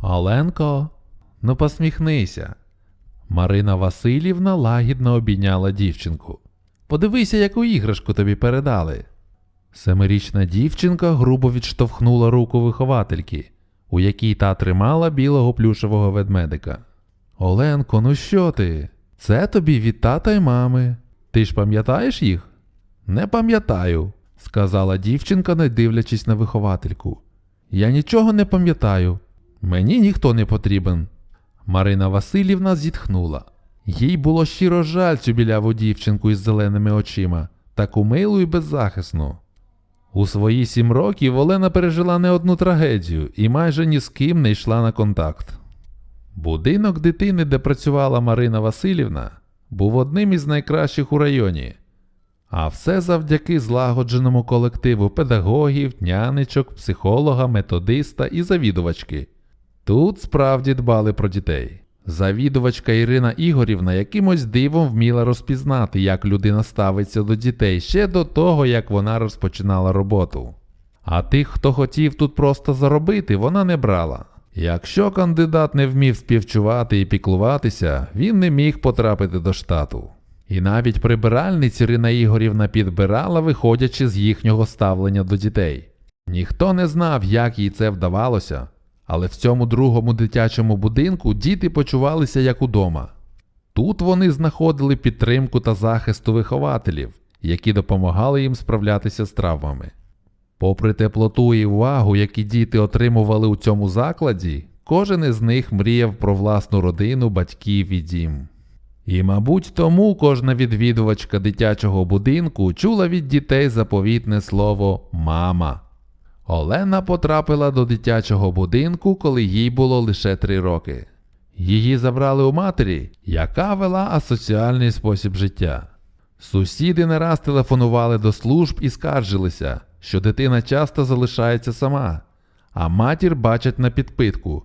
Оленко, ну посміхнися. Марина Васильівна лагідно обійняла дівчинку. Подивися, яку іграшку тобі передали. Семирічна дівчинка грубо відштовхнула руку виховательки, у якій та тримала білого плюшевого ведмедика. Оленко, ну що ти? Це тобі від тата й мами. Ти ж пам'ятаєш їх? Не пам'ятаю, сказала дівчинка, не дивлячись на виховательку. Я нічого не пам'ятаю. Мені ніхто не потрібен. Марина Васильівна зітхнула. Їй було щиро жаль цю біляву дівчинку із зеленими очима, таку милу і беззахисну. У свої сім років Олена пережила не одну трагедію і майже ні з ким не йшла на контакт. Будинок дитини, де працювала Марина Васильівна, був одним із найкращих у районі. А все завдяки злагодженому колективу педагогів, нянечок, психолога, методиста і завідувачки. Тут справді дбали про дітей. Завідувачка Ірина Ігорівна якимось дивом вміла розпізнати, як людина ставиться до дітей ще до того, як вона розпочинала роботу. А тих, хто хотів тут просто заробити, вона не брала. Якщо кандидат не вмів співчувати і піклуватися, він не міг потрапити до штату. І навіть прибиральниць Ірина Ігорівна підбирала, виходячи з їхнього ставлення до дітей. Ніхто не знав, як їй це вдавалося, але в цьому другому дитячому будинку діти почувалися як удома. Тут вони знаходили підтримку та захисту вихователів, які допомагали їм справлятися з травмами. Попри теплоту і увагу, які діти отримували у цьому закладі, кожен із них мріяв про власну родину, батьків і дім. І, мабуть, тому кожна відвідувачка дитячого будинку чула від дітей заповітне слово мама. Олена потрапила до дитячого будинку, коли їй було лише три роки. Її забрали у матері, яка вела асоціальний спосіб життя. Сусіди не раз телефонували до служб і скаржилися, що дитина часто залишається сама, а матір бачать на підпитку.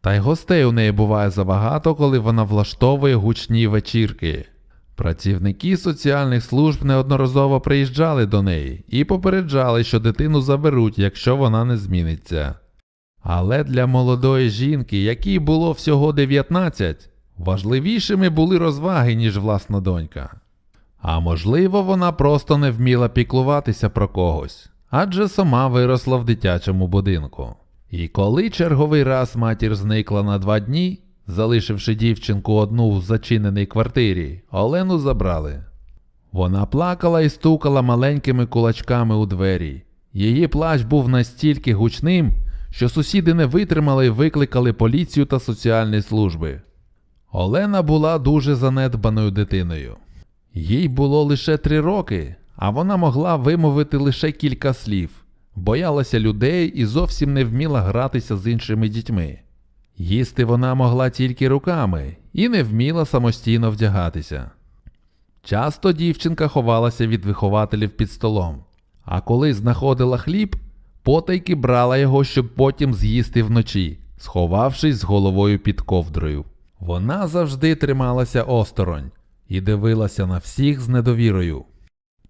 Та й гостей у неї буває забагато, коли вона влаштовує гучні вечірки. Працівники соціальних служб неодноразово приїжджали до неї і попереджали, що дитину заберуть, якщо вона не зміниться. Але для молодої жінки, якій було всього 19, важливішими були розваги, ніж власна донька. А можливо, вона просто не вміла піклуватися про когось, адже сама виросла в дитячому будинку. І коли черговий раз матір зникла на два дні, залишивши дівчинку одну в зачиненій квартирі, Олену забрали. Вона плакала і стукала маленькими кулачками у двері. Її плач був настільки гучним, що сусіди не витримали і викликали поліцію та соціальні служби. Олена була дуже занедбаною дитиною. Їй було лише три роки, а вона могла вимовити лише кілька слів, боялася людей і зовсім не вміла гратися з іншими дітьми. Їсти вона могла тільки руками і не вміла самостійно вдягатися. Часто дівчинка ховалася від вихователів під столом, а коли знаходила хліб, потайки брала його, щоб потім з'їсти вночі, сховавшись з головою під ковдрою. Вона завжди трималася осторонь і дивилася на всіх з недовірою.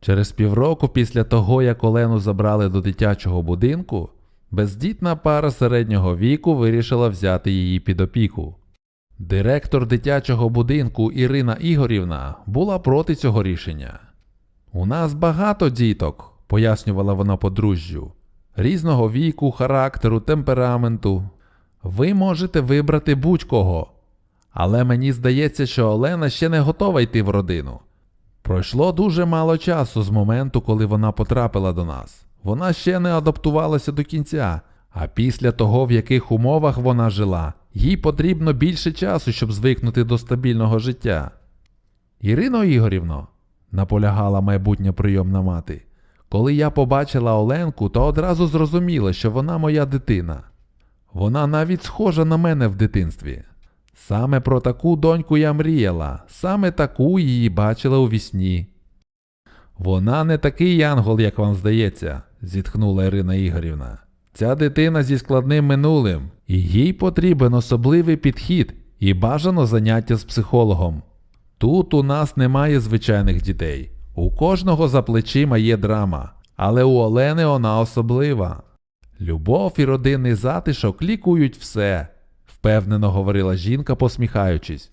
Через півроку після того, як Олену забрали до дитячого будинку, бездітна пара середнього віку вирішила взяти її під опіку. Директор дитячого будинку Ірина Ігорівна була проти цього рішення. У нас багато діток, пояснювала вона подружжю, різного віку, характеру, темпераменту. Ви можете вибрати будь-кого. Але мені здається, що Олена ще не готова йти в родину. Пройшло дуже мало часу з моменту, коли вона потрапила до нас. Вона ще не адаптувалася до кінця, а після того, в яких умовах вона жила, їй потрібно більше часу, щоб звикнути до стабільного життя. Ірино Ігорівно, наполягала майбутня прийомна мати, коли я побачила Оленку, то одразу зрозуміла, що вона моя дитина. Вона навіть схожа на мене в дитинстві. Саме про таку доньку я мріяла, саме таку її бачила у вісні. Вона не такий янгол, як вам здається, зітхнула Ірина Ігорівна. Ця дитина зі складним минулим, і їй потрібен особливий підхід і бажано заняття з психологом. Тут у нас немає звичайних дітей. У кожного за плечима є драма, але у Олени вона особлива. Любов і родинний затишок лікують все, впевнено говорила жінка, посміхаючись.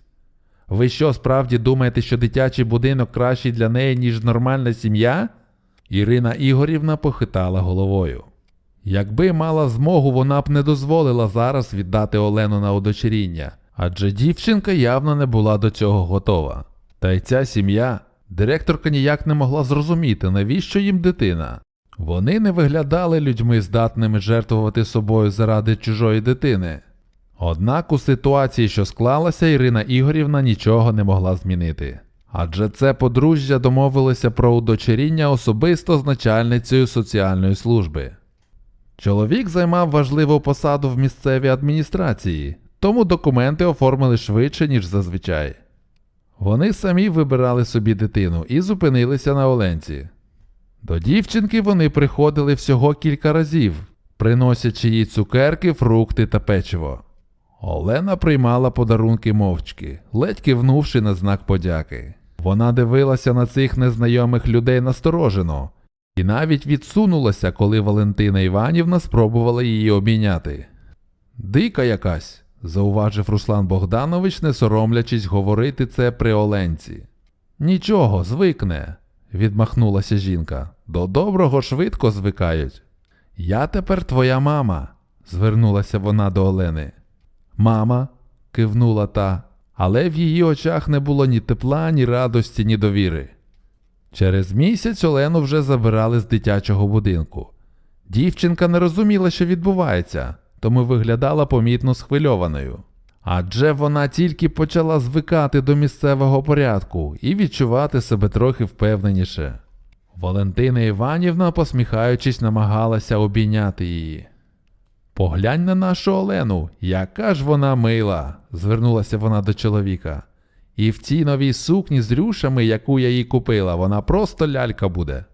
Ви що, справді думаєте, що дитячий будинок кращий для неї, ніж нормальна сім'я? Ірина Ігорівна похитала головою. Якби мала змогу, вона б не дозволила зараз віддати Олену на удочеріння, адже дівчинка явно не була до цього готова. Та й ця сім'я, директорка ніяк не могла зрозуміти, навіщо їм дитина. Вони не виглядали людьми, здатними жертвувати собою заради чужої дитини. Однак у ситуації, що склалася, Ірина Ігорівна нічого не могла змінити. Адже це подружжя домовилося про удочеріння особисто з начальницею соціальної служби. Чоловік займав важливу посаду в місцевій адміністрації, тому документи оформили швидше, ніж зазвичай. Вони самі вибирали собі дитину і зупинилися на Оленці. До дівчинки вони приходили всього кілька разів, приносячи їй цукерки, фрукти та печиво. Олена приймала подарунки мовчки, ледь кивнувши на знак подяки. Вона дивилася на цих незнайомих людей насторожено і навіть відсунулася, коли Валентина Іванівна спробувала її обійняти. Дика якась, зауважив Руслан Богданович, не соромлячись говорити це при Оленці. Нічого, звикне, відмахнулася жінка. До доброго швидко звикають. Я тепер твоя мама, звернулася вона до Олени. Мама, кивнула та, але в її очах не було ні тепла, ні радості, ні довіри. Через місяць Олену вже забирали з дитячого будинку. Дівчинка не розуміла, що відбувається, тому виглядала помітно схвильованою. Адже вона тільки почала звикати до місцевого порядку і відчувати себе трохи впевненіше. Валентина Іванівна, посміхаючись, намагалася обійняти її. Поглянь на нашу Олену, яка ж вона мила, звернулася вона до чоловіка. І в цій новій сукні з рюшами, яку я їй купила, вона просто лялька буде.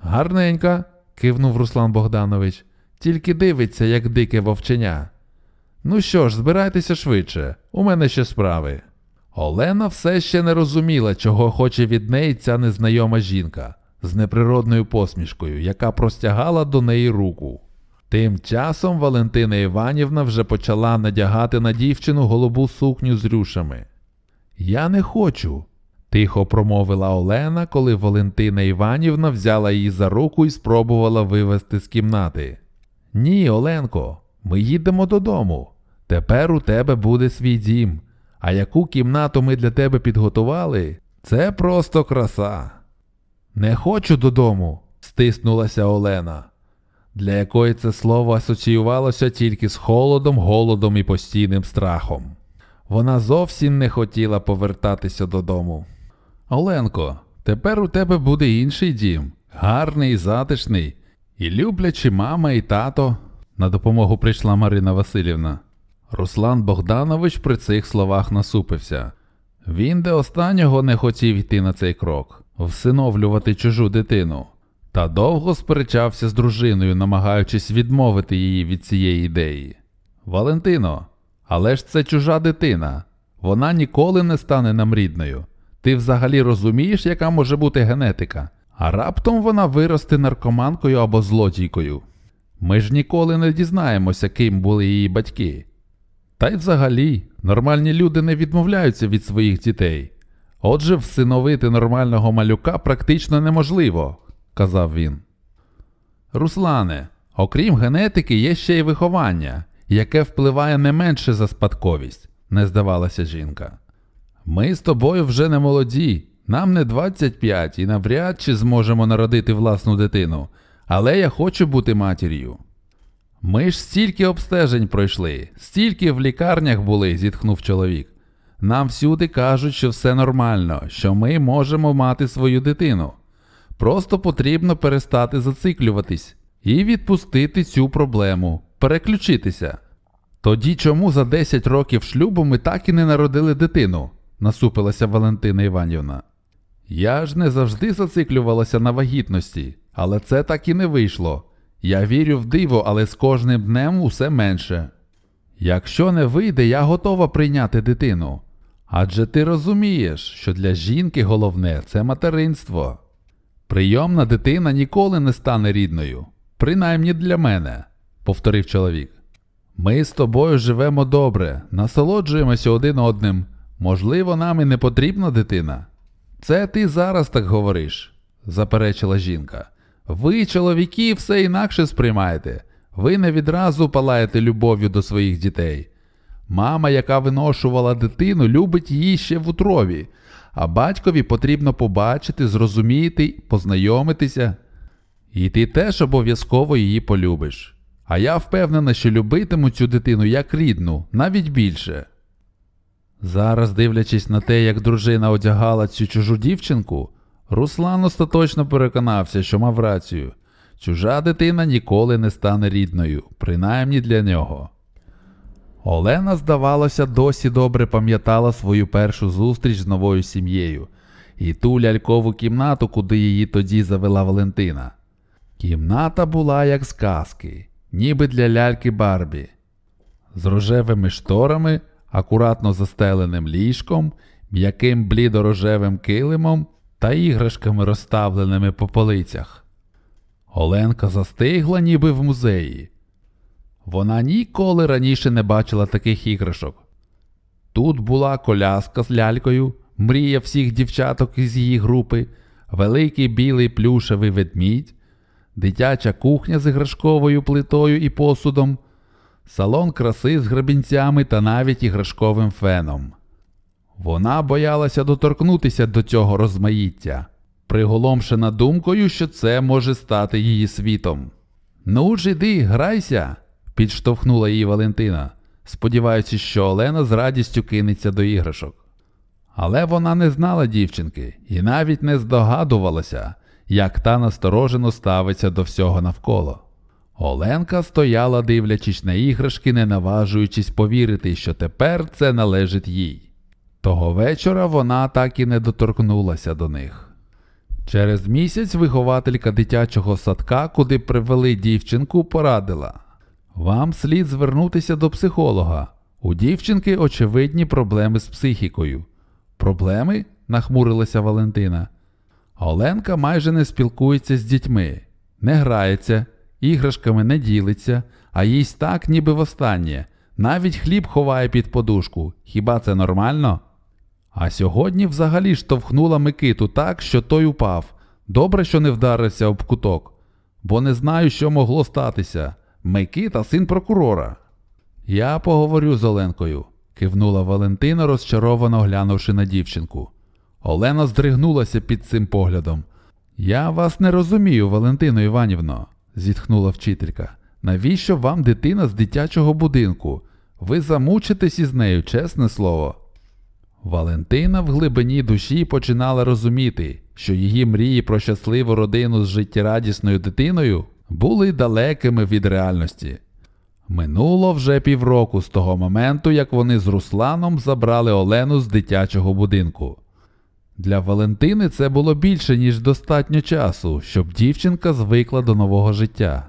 Гарненька, кивнув Руслан Богданович, тільки дивиться, як дике вовченя. Ну що ж, збирайтеся швидше, у мене ще справи. Олена все ще не розуміла, чого хоче від неї ця незнайома жінка з неприродною посмішкою, яка простягала до неї руку. Тим часом Валентина Іванівна вже почала надягати на дівчину голубу сукню з рюшами. Я не хочу, тихо промовила Олена, коли Валентина Іванівна взяла її за руку і спробувала вивести з кімнати. Ні, Оленко, ми їдемо додому. Тепер у тебе буде свій дім. А яку кімнату ми для тебе підготували, це просто краса. Не хочу додому, стиснулася Олена, для якої це слово асоціювалося тільки з холодом, голодом і постійним страхом. Вона зовсім не хотіла повертатися додому. Оленко, тепер у тебе буде інший дім, гарний і затишний, і люблячі мама і тато. На допомогу прийшла Марина Васильівна. Руслан Богданович при цих словах насупився. Він до останнього не хотів йти на цей крок, всиновлювати чужу дитину, та довго сперечався з дружиною, намагаючись відмовити її від цієї ідеї. Валентино, але ж це чужа дитина. Вона ніколи не стане нам рідною. Ти взагалі розумієш, яка може бути генетика, а раптом вона виросте наркоманкою або злодійкою. Ми ж ніколи не дізнаємося, ким були її батьки. Та й взагалі, нормальні люди не відмовляються від своїх дітей. Отже, всиновити нормального малюка практично неможливо, казав він. Руслане, окрім генетики, є ще й виховання, яке впливає не менше за спадковість, не здавалася жінка. Ми з тобою вже не молоді, нам не 25 і навряд чи зможемо народити власну дитину, але я хочу бути матір'ю. Ми ж стільки обстежень пройшли, стільки в лікарнях були, зітхнув чоловік. Нам всюди кажуть, що все нормально, що ми можемо мати свою дитину. Просто потрібно перестати зациклюватись і відпустити цю проблему, переключитися. Тоді чому за 10 років шлюбу ми так і не народили дитину? насупилася Валентина Іванівна. Я ж не завжди зациклювалася на вагітності, але це так і не вийшло. Я вірю в диво, але з кожним днем усе менше. Якщо не вийде, я готова прийняти дитину. Адже ти розумієш, що для жінки головне це материнство. Прийомна дитина ніколи не стане рідною, принаймні для мене, повторив чоловік. Ми з тобою живемо добре, насолоджуємося один одним. Можливо, нам і не потрібна дитина. Це ти зараз так говориш, заперечила жінка. Ви, чоловіки, все інакше сприймаєте. Ви не відразу палаєте любов'ю до своїх дітей. Мама, яка виношувала дитину, любить її ще в утробі, а батькові потрібно побачити, зрозуміти, познайомитися. І ти теж обов'язково її полюбиш. А я впевнена, що любитиму цю дитину як рідну, навіть більше. Зараз, дивлячись на те, як дружина одягала цю чужу дівчинку, Руслан остаточно переконався, що мав рацію. Чужа дитина ніколи не стане рідною, принаймні для нього. Олена, здавалося, досі добре пам'ятала свою першу зустріч з новою сім'єю і ту лялькову кімнату, куди її тоді завела Валентина. Кімната була як з казки, ніби для ляльки Барбі, з рожевими шторами, акуратно застеленим ліжком, м'яким блідорожевим килимом та іграшками, розставленими по полицях. Оленка застигла, ніби в музеї. Вона ніколи раніше не бачила таких іграшок. Тут була коляска з лялькою, мрія всіх дівчаток із її групи, великий білий плюшевий ведмідь, дитяча кухня з іграшковою плитою і посудом, салон краси з грабінцями та навіть іграшковим феном. Вона боялася доторкнутися до цього розмаїття, приголомшена думкою, що це може стати її світом. Ну ж іди, грайся, підштовхнула її Валентина, сподіваючись, що Олена з радістю кинеться до іграшок. Але вона не знала дівчинки і навіть не здогадувалася, як та насторожено ставиться до всього навколо. Оленка стояла, дивлячись на іграшки, не наважуючись повірити, що тепер це належить їй. Того вечора вона так і не доторкнулася до них. Через місяць вихователька дитячого садка, куди привели дівчинку, порадила Вам слід звернутися до психолога. У дівчинки очевидні проблеми з психікою. Проблеми? нахмурилася Валентина. Оленка майже не спілкується з дітьми, не грається, іграшками не ділиться, а їсть так, ніби востаннє. Навіть хліб ховає під подушку. Хіба це нормально? А сьогодні взагалі штовхнула Микиту так, що той упав. Добре, що не вдарився об куток, бо не знаю, що могло статися. Микита син прокурора. Я поговорю з Оленкою, кивнула Валентина, розчаровано глянувши на дівчинку. Олена здригнулася під цим поглядом. Я вас не розумію, Валентино Іванівно, зітхнула вчителька. Навіщо вам дитина з дитячого будинку? Ви замучитесь із нею, чесне слово. Валентина в глибині душі починала розуміти, що її мрії про щасливу родину з життєрадісною дитиною були далекими від реальності. Минуло вже півроку з того моменту, як вони з Русланом забрали Олену з дитячого будинку. Для Валентини це було більше, ніж достатньо часу, щоб дівчинка звикла до нового життя.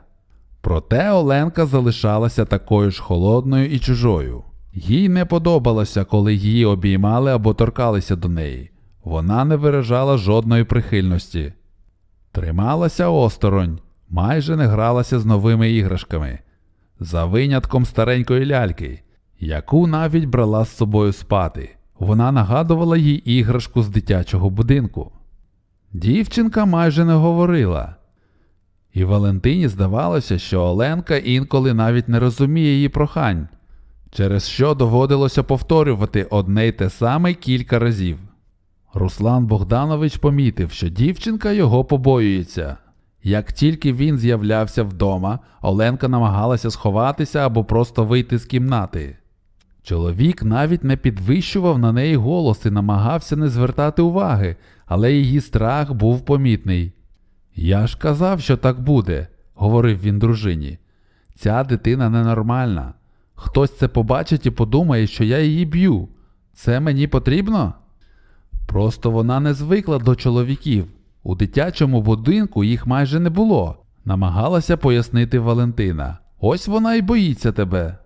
Проте Оленка залишалася такою ж холодною і чужою. Їй не подобалося, коли її обіймали або торкалися до неї. Вона не виражала жодної прихильності. Трималася осторонь, майже не гралася з новими іграшками, за винятком старенької ляльки, яку навіть брала з собою спати. Вона нагадувала їй іграшку з дитячого будинку. Дівчинка майже не говорила. І Валентині здавалося, що Оленка інколи навіть не розуміє її прохань, через що доводилося повторювати одне й те саме кілька разів. Руслан Богданович помітив, що дівчинка його побоюється. Як тільки він з'являвся вдома, Оленка намагалася сховатися або просто вийти з кімнати. Чоловік навіть не підвищував на неї голос і намагався не звертати уваги, але її страх був помітний. Я ж казав, що так буде, говорив він дружині. Ця дитина ненормальна. Хтось це побачить і подумає, що я її б'ю. Це мені потрібно? Просто вона не звикла до чоловіків. У дитячому будинку їх майже не було, намагалася пояснити Валентина. Ось вона й боїться тебе.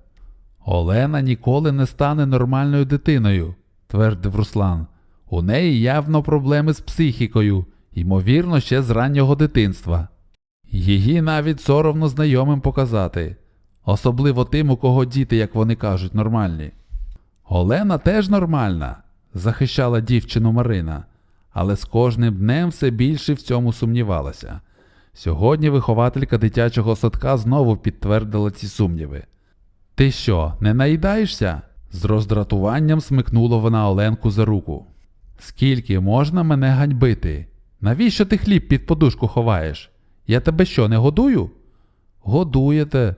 Олена ніколи не стане нормальною дитиною, твердив Руслан. У неї явно проблеми з психікою, ймовірно, ще з раннього дитинства. Її навіть соромно знайомим показати. Особливо тим, у кого діти, як вони кажуть, нормальні. Олена теж нормальна, захищала дівчину Марина, але з кожним днем все більше в цьому сумнівалася. Сьогодні вихователька дитячого садка знову підтвердила ці сумніви. Ти що, не наїдаєшся? З роздратуванням смикнула вона Оленку за руку. Скільки можна мене ганьбити? Навіщо ти хліб під подушку ховаєш? Я тебе що, не годую? Годуєте,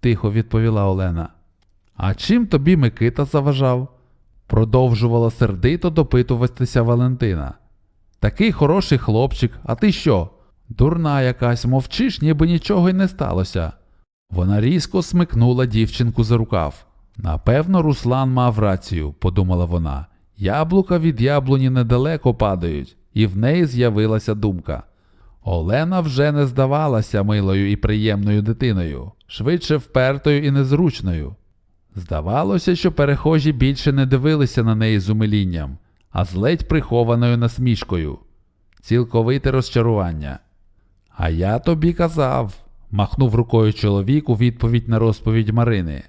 тихо відповіла Олена. А чим тобі Микита заважав? Продовжувала сердито допитуватися Валентина. Такий хороший хлопчик, а ти що? Дурна якась, мовчиш, ніби нічого й не сталося. Вона різко смикнула дівчинку за рукав. Напевно, Руслан мав рацію, подумала вона. Яблука від яблуні недалеко падають, і в неї з'явилася думка. Олена вже не здавалася милою і приємною дитиною, швидше впертою і незручною. Здавалося, що перехожі більше не дивилися на неї з умилінням, а з ледь прихованою насмішкою. Цілковите розчарування. А я тобі казав, махнув рукою чоловік у відповідь на розповідь Марини.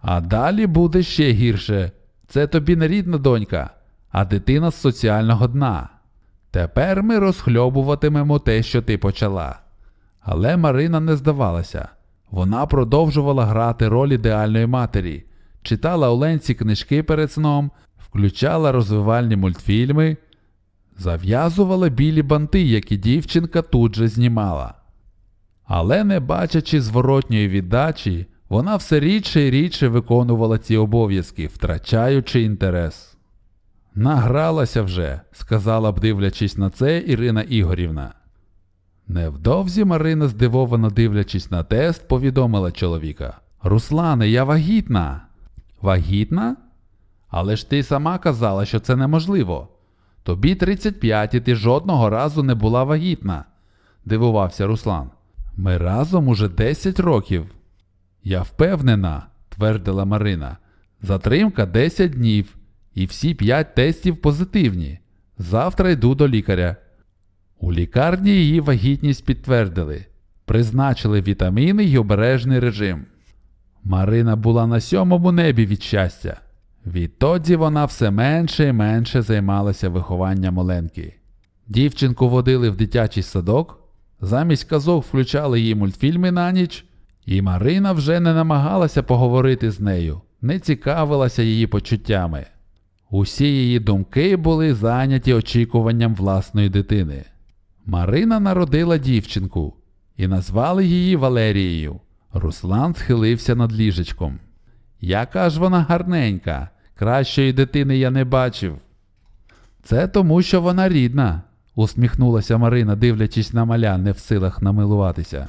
А далі буде ще гірше. Це тобі не рідна донька, а дитина з соціального дна. Тепер ми розхльобуватимемо те, що ти почала. Але Марина не здавалася. Вона продовжувала грати роль ідеальної матері, читала Оленці книжки перед сном, включала розвивальні мультфільми, зав'язувала білі банти, які дівчинка тут же знімала. Але не бачачи зворотньої віддачі, вона все рідше і рідше виконувала ці обов'язки, втрачаючи інтерес. Награлася вже, сказала б, дивлячись на це Ірина Ігорівна. Невдовзі Марина, здивовано дивлячись на тест, повідомила чоловіка: Руслане, я вагітна. Вагітна? Але ж ти сама казала, що це неможливо. Тобі 35 і ти жодного разу не була вагітна, дивувався Руслан. Ми разом уже 10 років. Я впевнена, твердила Марина. Затримка 10 днів, і всі 5 тестів позитивні. Завтра йду до лікаря. У лікарні її вагітність підтвердили, призначили вітаміни й обережний режим. Марина була на сьомому небі від щастя. Відтоді вона все менше і менше займалася вихованням Оленки. Дівчинку водили в дитячий садок, замість казок включали їй мультфільми на ніч, і Марина вже не намагалася поговорити з нею, не цікавилася її почуттями. Усі її думки були зайняті очікуванням власної дитини. Марина народила дівчинку і назвали її Валерією. Руслан схилився над ліжечком. Яка ж вона гарненька, кращої дитини я не бачив. Це тому, що вона рідна, усміхнулася Марина, дивлячись на маля, не в силах намилуватися.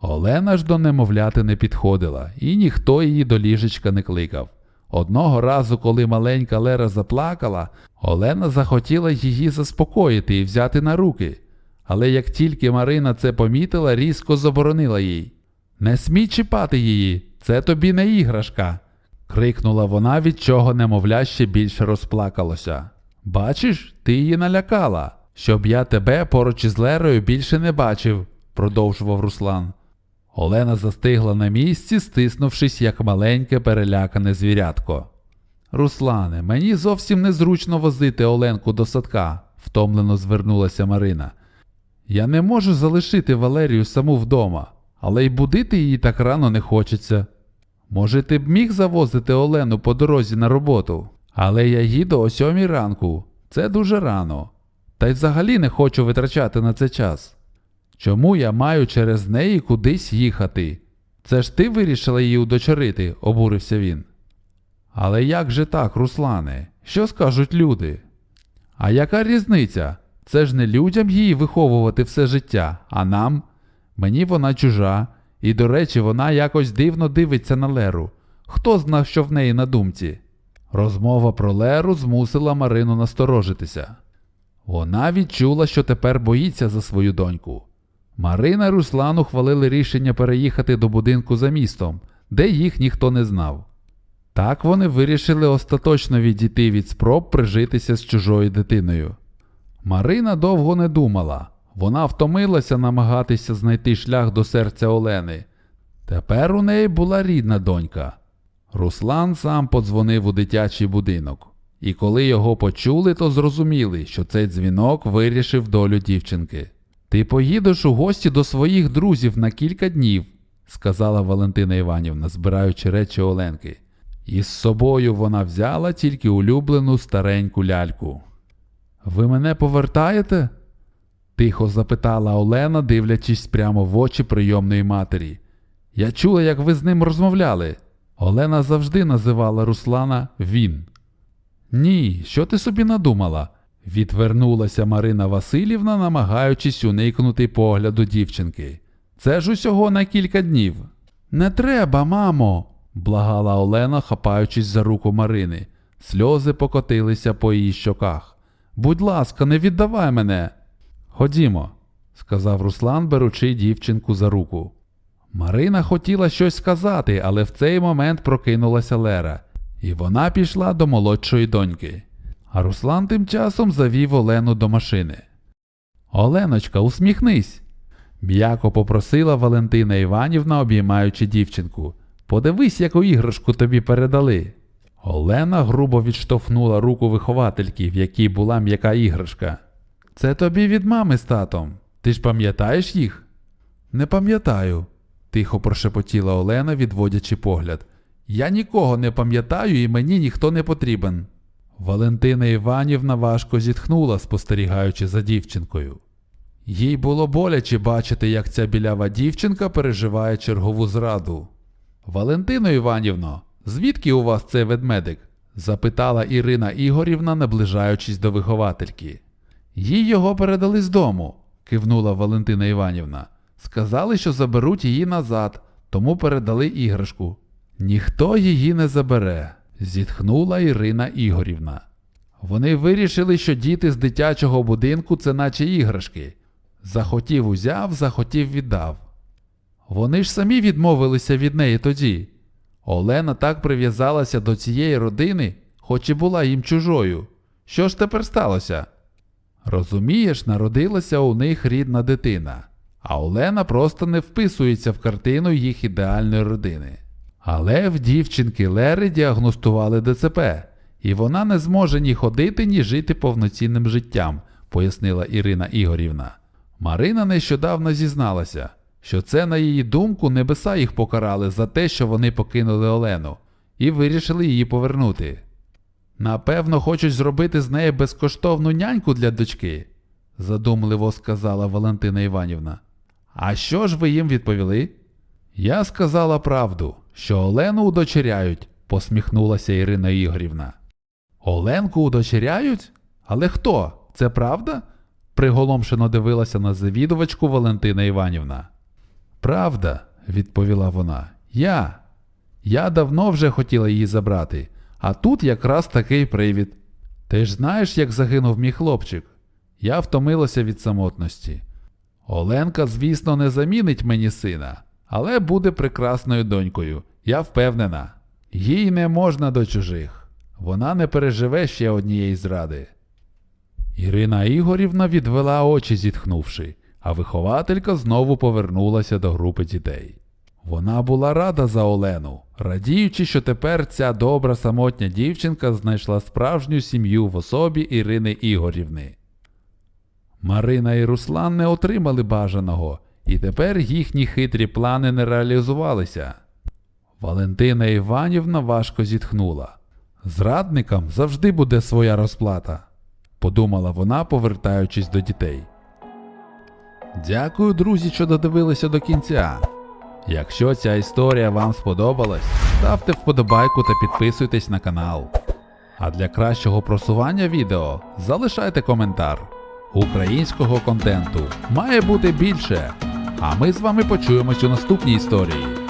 Олена ж до немовляти не підходила, і ніхто її до ліжечка не кликав. Одного разу, коли маленька Лера заплакала, Олена захотіла її заспокоїти і взяти на руки. Але як тільки Марина це помітила, різко заборонила їй. Не смій чіпати її, це тобі не іграшка. Крикнула вона, від чого немовля ще більше розплакалося. Бачиш, ти її налякала, щоб я тебе поруч із Лерою більше не бачив, продовжував Руслан. Олена застигла на місці, стиснувшись, як маленьке перелякане звірятко. Руслане, мені зовсім незручно возити Оленку до садка, втомлено звернулася Марина. Я не можу залишити Валерію саму вдома, але й будити її так рано не хочеться. Може, ти б міг завозити Олену по дорозі на роботу, але я їду о сьомій ранку. Це дуже рано. Та й взагалі не хочу витрачати на це час. Чому я маю через неї кудись їхати? Це ж ти вирішила її удочерити, обурився він. Але як же так, Руслане? Що скажуть люди? А яка різниця? Це ж не людям її виховувати все життя, а нам. Мені вона чужа, і, до речі, вона якось дивно дивиться на Леру. Хто зна, що в неї на думці? Розмова про Леру змусила Марину насторожитися. Вона відчула, що тепер боїться за свою доньку. Марина і Руслан ухвалили рішення переїхати до будинку за містом, де їх ніхто не знав. Так вони вирішили остаточно відійти від спроб прижитися з чужою дитиною. Марина довго не думала, вона втомилася намагатися знайти шлях до серця Олени. Тепер у неї була рідна донька. Руслан сам подзвонив у дитячий будинок, і коли його почули, то зрозуміли, що цей дзвінок вирішив долю дівчинки. Ти поїдеш у гості до своїх друзів на кілька днів, сказала Валентина Іванівна, збираючи речі Оленки. І з собою вона взяла тільки улюблену стареньку ляльку. Ви мене повертаєте? Тихо запитала Олена, дивлячись прямо в очі прийомної матері. Я чула, як ви з ним розмовляли. Олена завжди називала Руслана він. Ні, що ти собі надумала? Відвернулася Марина Васильівна, намагаючись уникнути погляду дівчинки. Це ж усього на кілька днів. Не треба, мамо, благала Олена, хапаючись за руку Марини. Сльози покотилися по її щоках. Будь ласка, не віддавай мене. Ходімо, сказав Руслан, беручи дівчинку за руку. Марина хотіла щось сказати, але в цей момент прокинулася Лера, і вона пішла до молодшої доньки. А Руслан тим часом завів Олену до машини. Оленочка, усміхнись. М'яко попросила Валентина Іванівна, обіймаючи дівчинку. Подивись, яку іграшку тобі передали. Олена грубо відштовхнула руку виховательки, в якій була м'яка іграшка. Це тобі від мами з татом. Ти ж пам'ятаєш їх? Не пам'ятаю, тихо прошепотіла Олена, відводячи погляд. Я нікого не пам'ятаю і мені ніхто не потрібен. Валентина Іванівна важко зітхнула, спостерігаючи за дівчинкою. Їй було боляче бачити, як ця білява дівчинка переживає чергову зраду. Валентино Іванівно, звідки у вас цей ведмедик? запитала Ірина Ігорівна, наближаючись до виховательки. Їй його передали з дому, кивнула Валентина Іванівна. Сказали, що заберуть її назад, тому передали іграшку. Ніхто її не забере, зітхнула Ірина Ігорівна. Вони вирішили, що діти з дитячого будинку це наче іграшки. Захотів узяв, захотів віддав. Вони ж самі відмовилися від неї тоді. Олена так прив'язалася до цієї родини, хоч і була їм чужою. Що ж тепер сталося? Розумієш, народилася у них рідна дитина, а Олена просто не вписується в картину їх ідеальної родини. Але в дівчинки Лери діагностували ДЦП, і вона не зможе ні ходити, ні жити повноцінним життям, пояснила Ірина Ігорівна. Марина нещодавно зізналася, що це, на її думку, небеса їх покарали за те, що вони покинули Олену, і вирішили її повернути. Напевно, хочуть зробити з неї безкоштовну няньку для дочки, задумливо сказала Валентина Іванівна. А що ж ви їм відповіли? Я сказала правду, що Олену удочеряють, посміхнулася Ірина Ігорівна. Оленку удочеряють? Але хто? Це правда? приголомшено дивилася на завідувачку Валентина Іванівна. Правда, відповіла вона. Я. Я давно вже хотіла її забрати, а тут якраз такий привід. Ти ж знаєш, як загинув мій хлопчик? Я втомилася від самотності. Оленка, звісно, не замінить мені сина, але буде прекрасною донькою, я впевнена. Їй не можна до чужих. Вона не переживе ще однієї зради. Ірина Ігорівна відвела очі, зітхнувши, а вихователька знову повернулася до групи дітей. Вона була рада за Олену, радіючи, що тепер ця добра самотня дівчинка знайшла справжню сім'ю в особі Ірини Ігорівни. Марина і Руслан не отримали бажаного, і тепер їхні хитрі плани не реалізувалися. Валентина Іванівна важко зітхнула. Зрадникам завжди буде своя розплата, подумала вона, повертаючись до дітей. Дякую, друзі, що додивилися до кінця. Якщо ця історія вам сподобалась, ставте вподобайку та підписуйтесь на канал. А для кращого просування відео залишайте коментар. Українського контенту має бути більше. А ми з вами почуємось у наступній історії.